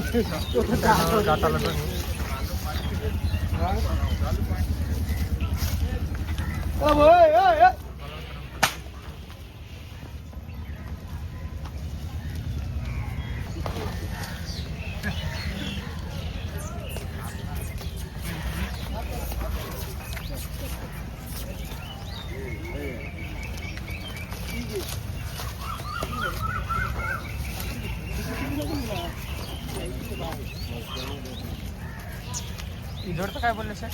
मित्रांनो, दाताला दोन्ही ती काय बोलले सर?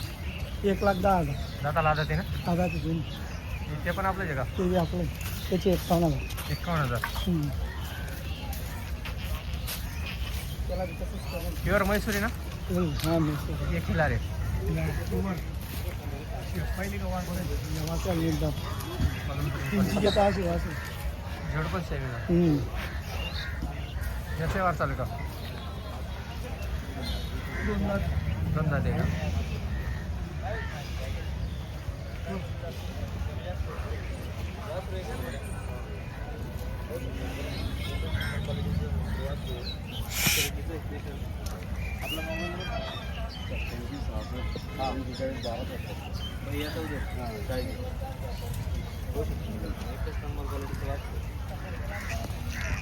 एक लाख दहा हजार. दाताला आदत आहे ना? हजार ते दोन ते पण आपलंच आहे का? ते बी आपलं त्याचे एकावन्न हजार. एकावन्न हजार. हम्म. प्युअर म्हैसूरी ना? हम्म, हा मिळतो. एक खिलार आहे. तीनशे घेता असे जोड पण सेम आहे. हम्म. याचे वार चालू का? दोन दाते आहे का?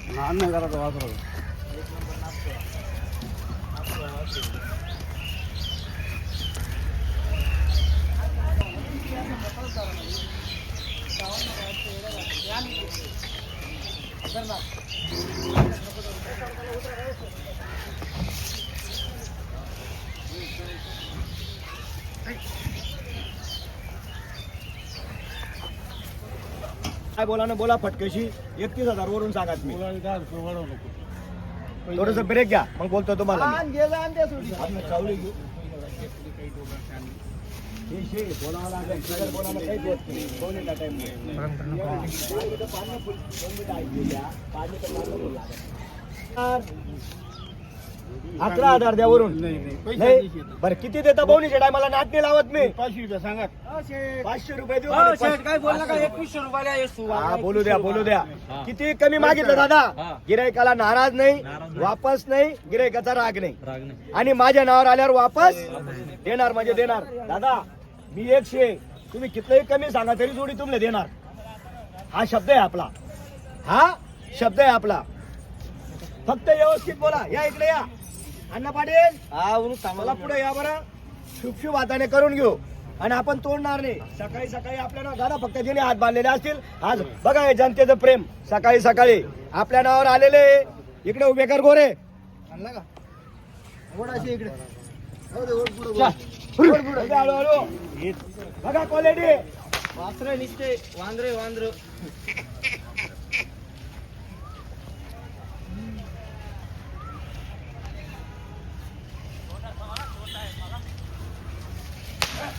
लहान नाही करायचं वासरू काय बोला ना बोला फटकशी एकतीस हजार वरून सांगा मी थोडस ब्रेक घ्या मग बोलतो तुम्हाला मी. आपलं चावली घेऊ हे नाही. अकरा हजार द्या वरून नाही बरं किती देता बोनीच्या टायमाला नाट नाही लावत मी. पाचशे रुपये सांगा. पाचशे रुपये देऊ आणि पाचशे- काय बोलला का? एकवीसशे रुपयाला हा बोलू द्या बोलू द्या. किती कमी मागितलं दादा? गिरायकाला नाराज नाही वापस नाही गिरायकाचा राग नाही. आणि माझ्या नावावर आल्यावर वापस देणार म्हणजे देणार. दादा मी एकशे तुम्ही कितलंही कमी सांगा तरी जोडी तुम्हाला देणार. हा शब्द आहे आपला. हा शब्द आहे आपला. फक्त व्यवस्थित बोला. या इकडे या. अण्णा पाटील मला पुढे या बरं. शुभ शुभ हाताने करून घेऊ. आणि आपण तोडणार नाही. सकाळी सकाळी आपल्या गाडा फक्त जिने हात बांधलेले असतील. आज बघा हे जनतेचं प्रेम. सकाळी सकाळी आपल्या नावावर आलेले इकडे उभे कर गोरे. हळूहळू. बघा क्वालिटी वासरे निसते. वांद्रे वांद्र.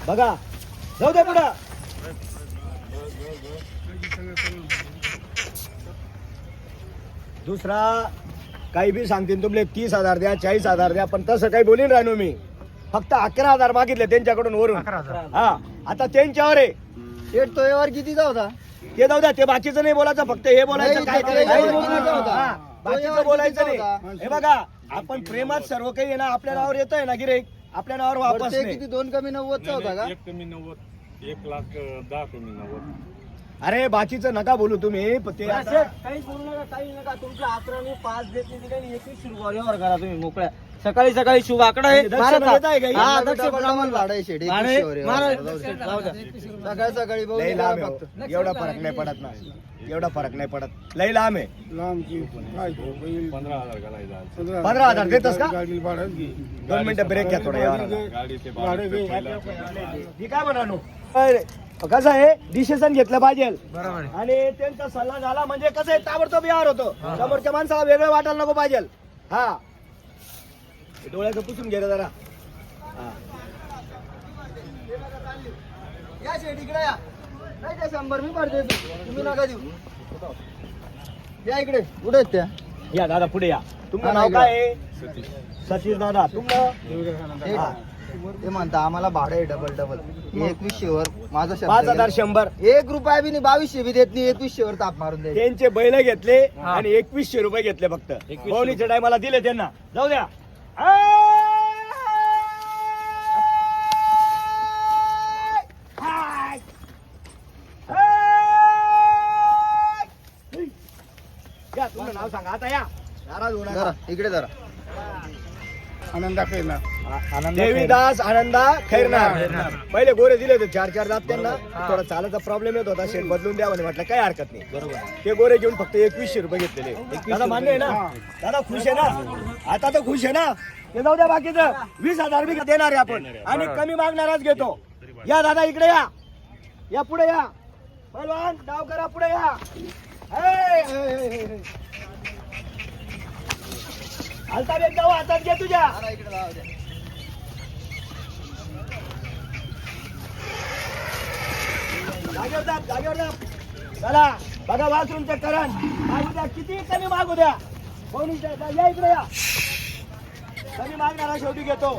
बघा. जाऊ दे पुढं. दुसरा काही बी सांगतील तुमले तीस हजार द्या चाळीस हजार द्या पण तसं काही बोलीन राहिनो मी. फक्त अकरा हजार मागितले त्यांच्याकडून वरून. हा. आता त्यांच्यावर आहे. शेट तो यावर कितीचा होता? ते जाऊ द्या ते बाकीचं नाही बोलायचं फक्त हे बोलायचं काय ते करायचं? हा, तो बाकीचं बोलायचं नाही? हे बघा आपण प्रेमात सर्व काही आहे ना आपल्या नावावर येतोय ना गिरेक? आपल्या नावावर वापस ते नाही. किती? दोन कमी नव्वदचा होता का? एक कमी नव्वद एक लाख अं, दहा कमी नव्वद. अरे बाकीचं नका बोलू तुम्ही पण ते आता- बोलू नका काही नका. तुमच्या अकराने पाच देत नाही काही एकवीस रुपये व्यवहार करा तुम्ही मोकळ्या. सकाळी सकाळी शुभ आकडा आहे? हा, द्या. सकाळी सकाळी. हो. एवढा फरक नाही पडत ना. एवढा फरक नाही पडत. लई लांब आहे. पंधरा हजार देतस का? दोन मिनिटं ब्रेक घ्या थोडा यावर. मी काय म्हणालो अरे, कसं आहे? डिसिजन घेतलं पाहिजे. आणि त्यांचा सल्ला झाला म्हणजे कसं आहे? ताबडतोब व्यवहार होतो. समोरच्या माणसाला वेगळं वाटायला नको पाहिजे. हे. डोळ्याचं पुसून घे जरा. हा. या शेट इकडे या. नाही ते शंभर? मी भरते तुम्ही नका देऊ. या इकडे. कुठे आहेत त्या? या दादा पुढे या. तुमचं नाव. काय आहे? सतीश दादा. तुमचं. ते म्हणता आम्हाला भाडं आहे डबल डबल एकवीसशे वर माझा शब्द पाच हजार गेला. शंभर. एक रुपया बी नाही बावीसशे बी देत नाही एकवीसशे वर ताप मारून द्यायचे. त्यांचे बैल घेतले. आणि एकवीसशे रुपये घेतले फक्त. भवनीच्या टायमाला दिले त्यांना. जाऊ द्या. या तुमचं नाव सांगा आता या नाराज होणार इकडे जरा आनंदा ना. देवीदास आनंदा खैरनार. पहिले गोरे दिले होते चार चार दात त्यांना. थोडा चालाचा प्रॉब्लेम येत होता शेट बदलून द्या म्हणे म्हटलं काही हरकत नाही. बरोबर. ते गोरे घेऊन फक्त एकवीसशे रुपये घेतलेले. दादा मान्य आहे ना? दादा खुश आहे ना? आता तर खुश आहे ना? ते जाऊ द्या बाकीचं. वीस हजार बी देणार आहे आपण. आणि कमी मागणारच घेतो. या दादा इकडे या. या पुढे या. पहलवान डाव करा पुढे या. हालता बेट जाऊ हातात घे तुझ्या जरा इकडे जाऊ द्या. जागेवर जा जागेवर जा. चला बघा करण. मागू द्या किती कमी मागू द्या. कोणी या इकडे या. कमी मागणारा शेवटी घेतो.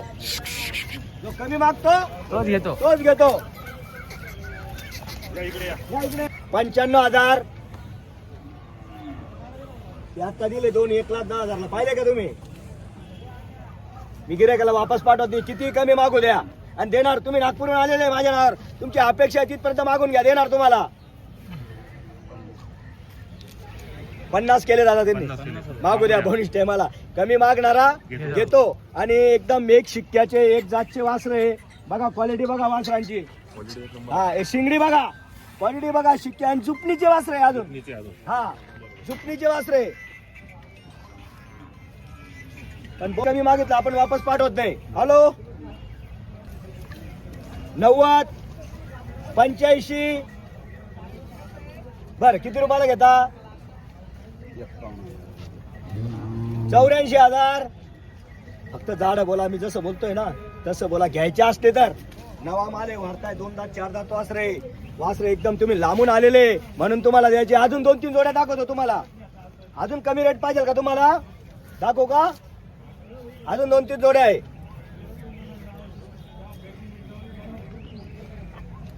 जो कमी मागतो तोच घेतो. तोच घेतो. या इकडे या. या इकडे. पंच्याण्णव हजार. आता दिले दोन एक लाख दहा हजारला. पाहिले का तुम्ही? मी गिरायकाला वापस पाठवते. किती कमी मागू द्या? आणि देणार तुम्ही नागपूरहून आलेले आहे माझ्या नावावर तुमची अपेक्षा आहे तिथपर्यंत मागून घ्या देणार तुम्हाला. पन्नास केले दादा त्यांनी. मागू द्या बोनीस टायमाला कमी मागणारा घेतो. आणि एकदम एक शिक्क्याचे एक जातचे वासरे बघा क्वालिटी बघा वासरांची. हा शिंगडी बघा. क्वालिटी बघा शिक्क्या आणि जुपणीचे वासरे अजून. नीचे अजून. हा झुपणीचे वासरे पण कमी मागितलं आपण वापस पाठवत नाही. हॅलो नव्वद पंच्याऐंशी. बरं किती रुपयाला घेता? चौऱ्याऐंशी हजार. फक्त जाड बोला मी जसं बोलतोय ना तसं बोला. घ्यायचे असते तर. नवा माले वाढताय. दोन दात चार दात वासरे. वासरे एकदम तुम्ही लांबून आलेले. म्हणून तुम्हाला द्यायचे. अजून दोन तीन जोड्या दाखवतो तुम्हाला. अजून कमी रेट पाहिजे का तुम्हाला? दाखवू का? अजून दोन तीन जोड्या आहे.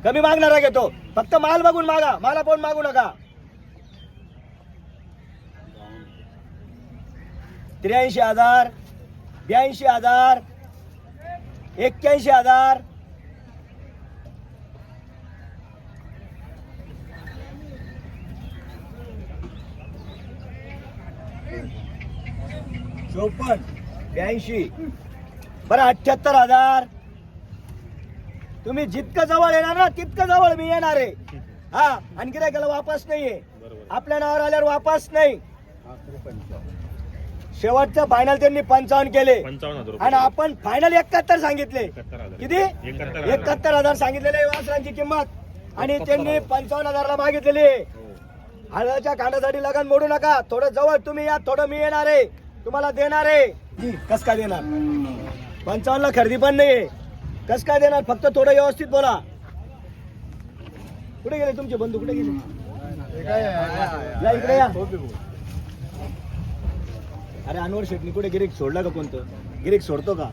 कमी मागणारा घेतो. फक्त माल बघून मागा. मला पण मागू नका. त्र्याऐंशी हजार ब्याऐंशी हजार एक्क्याऐंशी हजार. चौपन्न ब्याऐंशी. बरं अठ्ठ्याहत्तर हजार. तुम्ही जितकं जवळ येणार ना तितकं जवळ मी येणार आहे. हा आणि गिरायकाला वापस नाहीये. बरोबर. आपल्या नावावर आल्यावर वापस नाही. शेवटचं फायनल त्यांनी पंचावन्न केले. आणि आपण फायनल एकाहत्तर सांगितले. किती? एकाहत्तर हजार. सांगितलेले वासरांची किंमत. आणि त्यांनी पंचावन्न हजारला मागितलेली आहे. हो. हळदाच्या कांड्यासाठी लगन मोडू नका. थोडं जवळ तुम्ही या थोडं मी येणार आहे. तुम्हाला देणार आहे. कस काय देणार? पंचावन्न ला खरेदी पण नाहीये. कस काय देणार? फक्त थोडं व्यवस्थित बोला. कुठे गेले तुमचे बंधू? कुठे गेले? या इकडे या. अरे अनवर शेटनी कुठे गिरीक सोडला का कोणतं? गिरीक सोडतो का?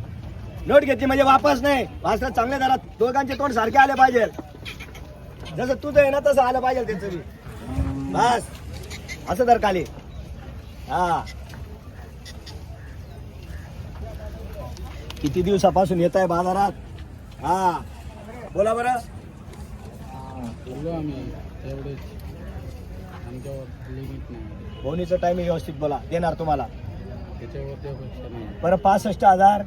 नोट घेतली म्हणजे वापस नाही. वाचला चांगल्या दारात. दोघांचे तोंड सारखे आले पाहिजे. जसं तुझं आहे ना तसं आलं पाहिजे त्यांचं बी. बस. असं तर खाली. हा. किती दिवसापासून येत आहे बाजारात? हा. बोला बरं. बोललो आम्ही आमच्यावर लिमिट नाही टायमिंग व्यवस्थित बोला. देणार तुम्हाला. त्याच्यावर ते नाही बरं पासष्ट हजार.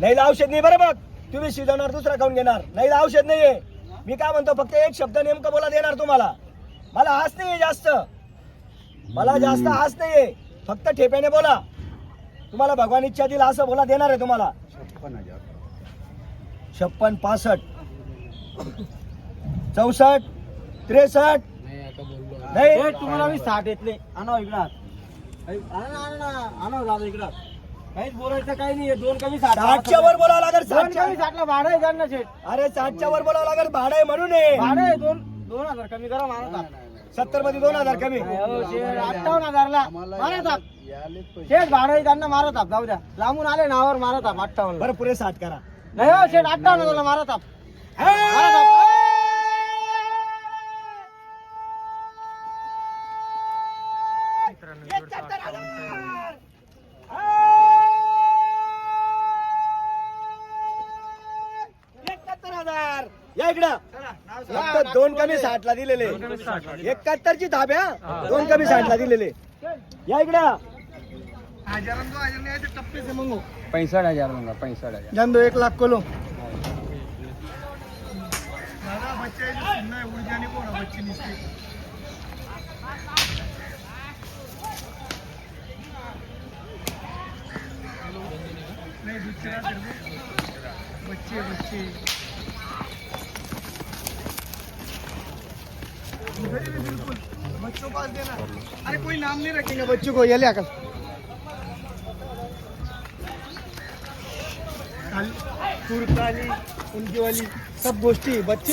नाही औषध नाही. बरं बघ. तुम्ही शिजवणार दुसरा खाऊन घेणार. नाही औषध नाहीये. मी काय म्हणतो फक्त एक शब्द नेमकं बोला देणार तुम्हाला. मला हाच नाहीये जास्त. मला जास्त हाच नाहीये. फक्त ठेप्याने बोला. तुम्हाला भगवान इच्छा दिला असं बोला देणार आहे तुम्हाला. छप्पन हजार. छप्पन पासष्ट. चौसष्ट त्रेसष्ट. नाही तुम्हाला मी साठ येतले आणा इकडं. इकडं. काहीच बोलायचं काही नाही दोन कमी साठ. साठच्या वर बोलावं लागेल दोन कमी साठच्या. साठला भाडं आहे त्यांना अरे साठच्या वर बोलावं लागेल भाडं आहे म्हणून आहे भाडं आहे दोन दोन हजार कमी करा मारा सत्तरमध्ये दोन हजार कमी. अठ्ठावन्न हजारला. मारा ताप शेठ भाडं आहे त्यांना मारा ताप जाऊ द्या. लांबून आले नावावर मारा ताप अठ्ठावन्न बरं पुरे साठ करा. नाही हो शेठ अठ्ठावन्न हजारला मारा ताप. मारा या इकडं. फक्त दोन कमी साठला दिलेले. एकाहत्तरची धाब्या दोन कमी साठला दिलेले. या इकडे. टप्पे से मंगो पैंसठ हज़ार मंगा पैंसठ हज़ार। जान दो एक लाख को लो दादा बच्चे जो सुनना है उड़ जाने को ना बच्चे। नीचे नहीं दूसरा को बच्चे बच्चे उधर भी बिल्कुल बच्चों पास देना। अरे कोई नाम नहीं रखेंगे बच्चों को ये ले आकर। तुरकाली उनकी वाली सब गोष्टी बच्चे।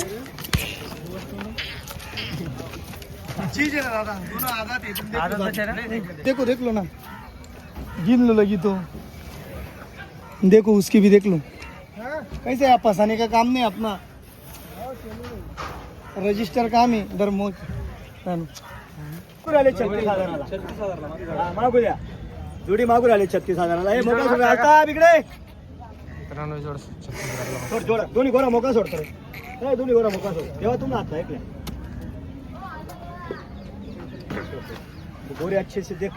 चीज़ है ना दादा दोनों आदत है तुम देखो देखो देख लो ना। गिन लो लगी तो। देखो उसकी भी देख लो। कैसे आप फंसाने का काम नहीं अपना। रजिस्टर काम है इधर मोज। मागून आले छत्तीस हजाराला हा, मागू द्या जोडी मागून आले छत्तीस हजाराला हे इकडे सोड जोड दोन्ही गोरा मोका सोडतो दोन्ही गोरा मोका सोड तेव्हा तुम्ही आता ऐकलं. गोरी अच्छे से देख.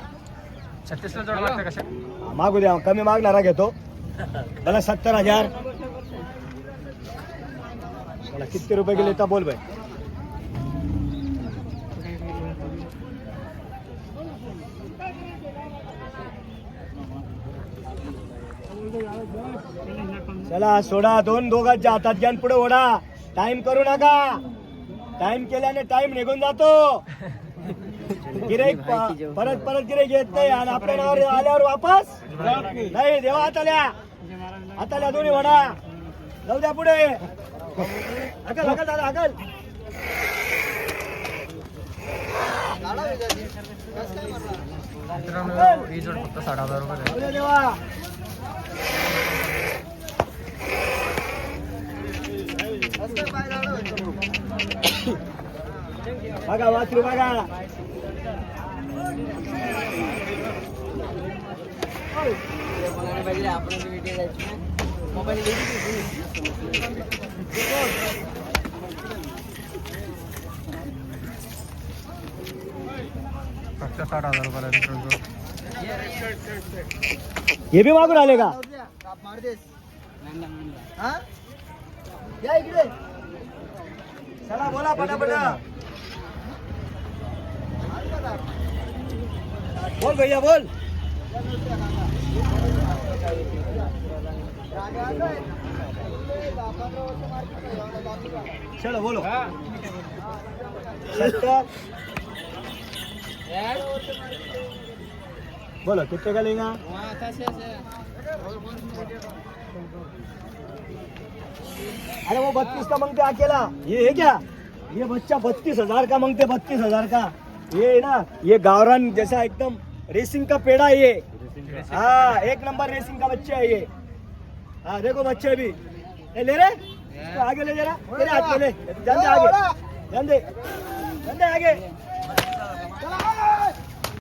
छत्तीसला जोड लागतं कशा मागू द्या कमी मागणारा घेतो. मला सत्तर हजार. मला किती रुपये गेले तर बोल बाई. चला सोडा दोन दोघांच्या हातात घ्या पुढे ओढा. टाइम करू नका. टाइम केल्याने टाइम निघून जातो. गिराईक प- परत परत गिराईक येत नाही आणि आपल्या नावावर आल्यावर वापस नाही देवा हाताल्या हाताल्या दोन्ही वडा जाऊ द्या पुढे. अकल अकल दादा अकल ही जोड फक्त साठ हजार रुपये देवा. बघा वासरू बघा. फक्त साठ हजार रुपयाला हे बी मागून आले का? आप मार देस. हा? या इकडे. चला बोला पटापट. बोल भैया बोल. चलो बोलो. बोलो कितने का लेगा अरे वो बत्तीस का मांगते अकेला? ये है क्या? ये बच्चा बत्तीस हजार का मांगते बत्तीस हजार का। ये है ना ये गावरान जैसा एकदम रेसिंग का पेड़ा है ये। हाँ एक नंबर रेसिंग का बच्चा है ये। हाँ देखो बच्चे भी। ए, ले रे। तो आगे ले जरा। तेरे हाथ में ले। जान दे आगे। जान दे। जान दे आगे।